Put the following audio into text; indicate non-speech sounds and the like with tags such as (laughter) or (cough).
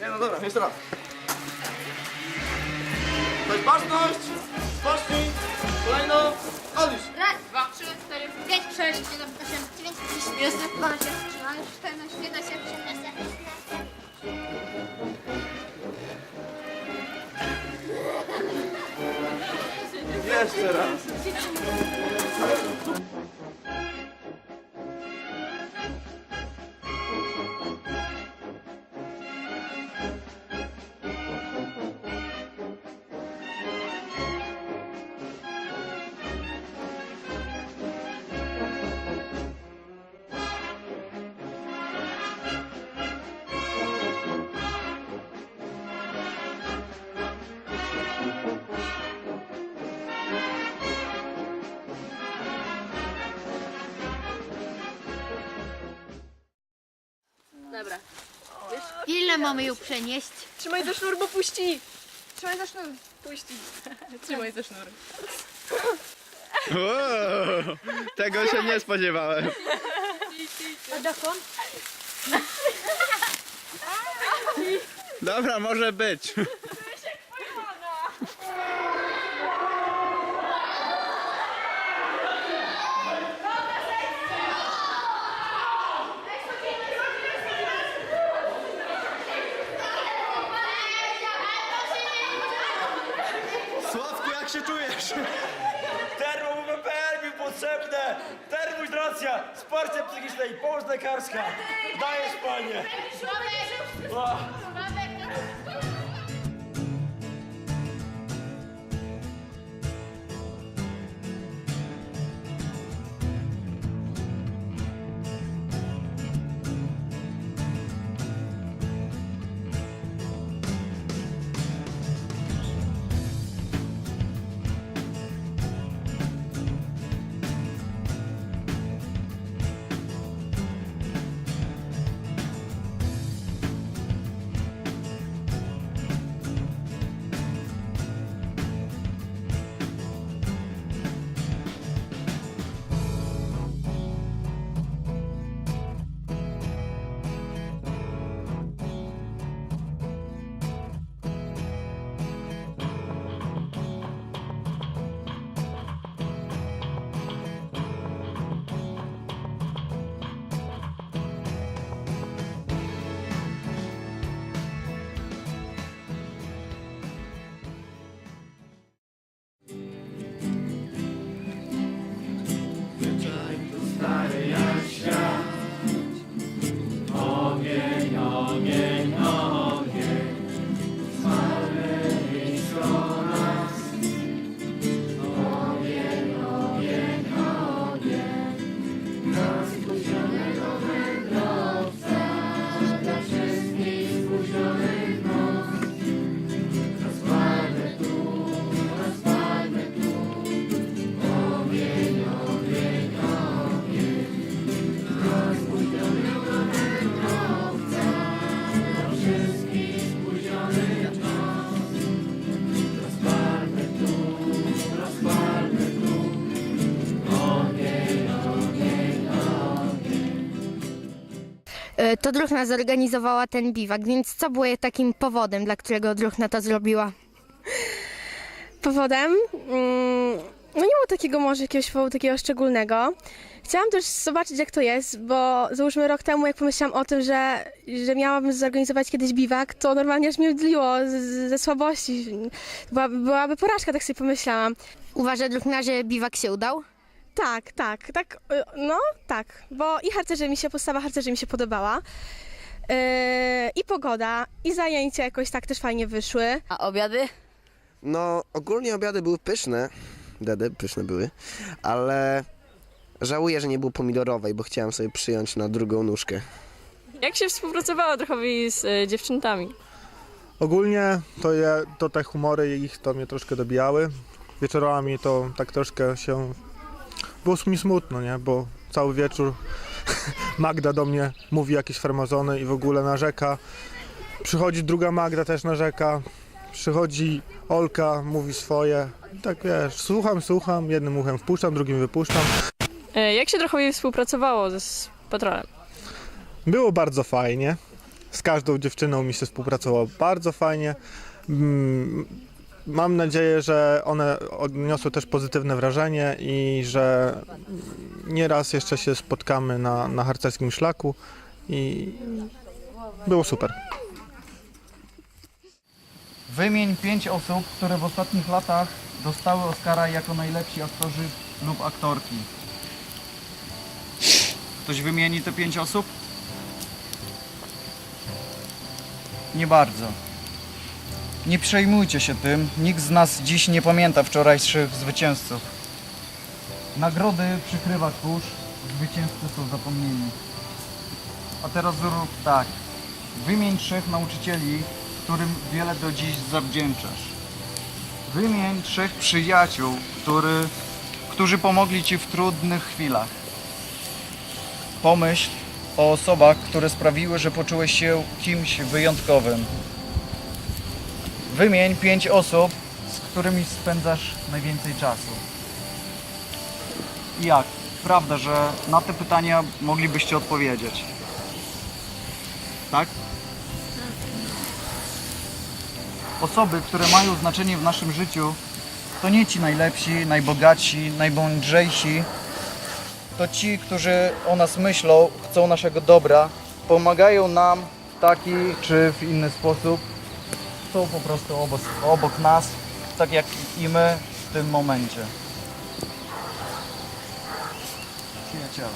Nie no dobra, jeszcze raz. Jest baczność, spocznij, kolejno, odlicz. Raz, dwa, trzy, cztery, pięć, sześć, siedem, osiem, dziewięć, dziesięć, jedenaście, dwanaście, trzynaście, czternaście, piętnaście, osiemnaście. Jeszcze raz. Mamy ją przenieść? Trzymaj za sznur, bo puści. Trzymaj za sznur. Puści. (laughs) Trzymaj za sznur. Wow, tego się nie spodziewałem. A dokąd? Dobra, może być. Sławku, jak czujesz? Termo-WPL mi potrzebne! Termohydracja, wsparcie psychiczne i pomoc lekarska! Dajesz panie! E, To Druchna zorganizowała ten biwak, więc co było takim powodem, dla którego Druchna to zrobiła? Powodem? Mm, no nie było takiego może jakiegoś powodu takiego szczególnego. Chciałam też zobaczyć jak to jest, bo załóżmy rok temu jak pomyślałam o tym, że, że miałabym zorganizować kiedyś biwak, to normalnie aż mnie z- ze słabości. Była, byłaby porażka, tak sobie pomyślałam. Uważa Druchna, że biwak się udał? Tak, tak, tak, y, no tak, bo i harcerze mi się, postawa harcerzy mi się podobała. Yy, I pogoda, i zajęcia jakoś tak też fajnie wyszły. A obiady? No, ogólnie obiady były pyszne. Dedy, pyszne były. Ale żałuję, że nie było pomidorowej, bo chciałem sobie przyjąć na drugą nóżkę. Jak się współpracowało trochę z dziewczętami? Ogólnie to, je, to te humory ich to mnie troszkę dobijały. Wieczorami to tak troszkę się... Było mi smutno, nie? Bo cały wieczór (laughs) Magda do mnie mówi jakieś farmazony i w ogóle narzeka. Przychodzi druga Magda, też narzeka. Przychodzi Olka, mówi swoje. I tak wiesz, słucham, słucham, jednym uchem wpuszczam, drugim wypuszczam. E, Jak się trochę współpracowało ze, z patronem? Było bardzo fajnie. z każdą dziewczyną mi się współpracowało bardzo fajnie. Mam nadzieję, że one odniosły też pozytywne wrażenie i że nieraz jeszcze się spotkamy na, na harcerskim szlaku i było super. Wymień pięć osób, które w ostatnich latach dostały Oscara jako najlepsi aktorzy lub aktorki. Ktoś wymieni te pięć osób? Nie bardzo. Nie przejmujcie się tym, nikt z nas dziś nie pamięta wczorajszych zwycięzców. Nagrody przykrywa kurz, zwycięzcy są zapomnieni. A teraz zrób tak. Wymień trzech nauczycieli, którym wiele do dziś zawdzięczasz. Wymień trzech przyjaciół, który, którzy pomogli Ci w trudnych chwilach. Pomyśl o osobach, które sprawiły, że poczułeś się kimś wyjątkowym. Wymień pięć osób, z którymi spędzasz najwięcej czasu. I jak? Prawda, że na te pytania moglibyście odpowiedzieć. Tak? Osoby, które mają znaczenie w naszym życiu, to nie ci najlepsi, najbogatsi, najmądrzejsi. To ci, którzy o nas myślą, chcą naszego dobra, pomagają nam w taki czy w inny sposób. Po prostu obok, obok nas, tak jak i my w tym momencie. Przyjaciele.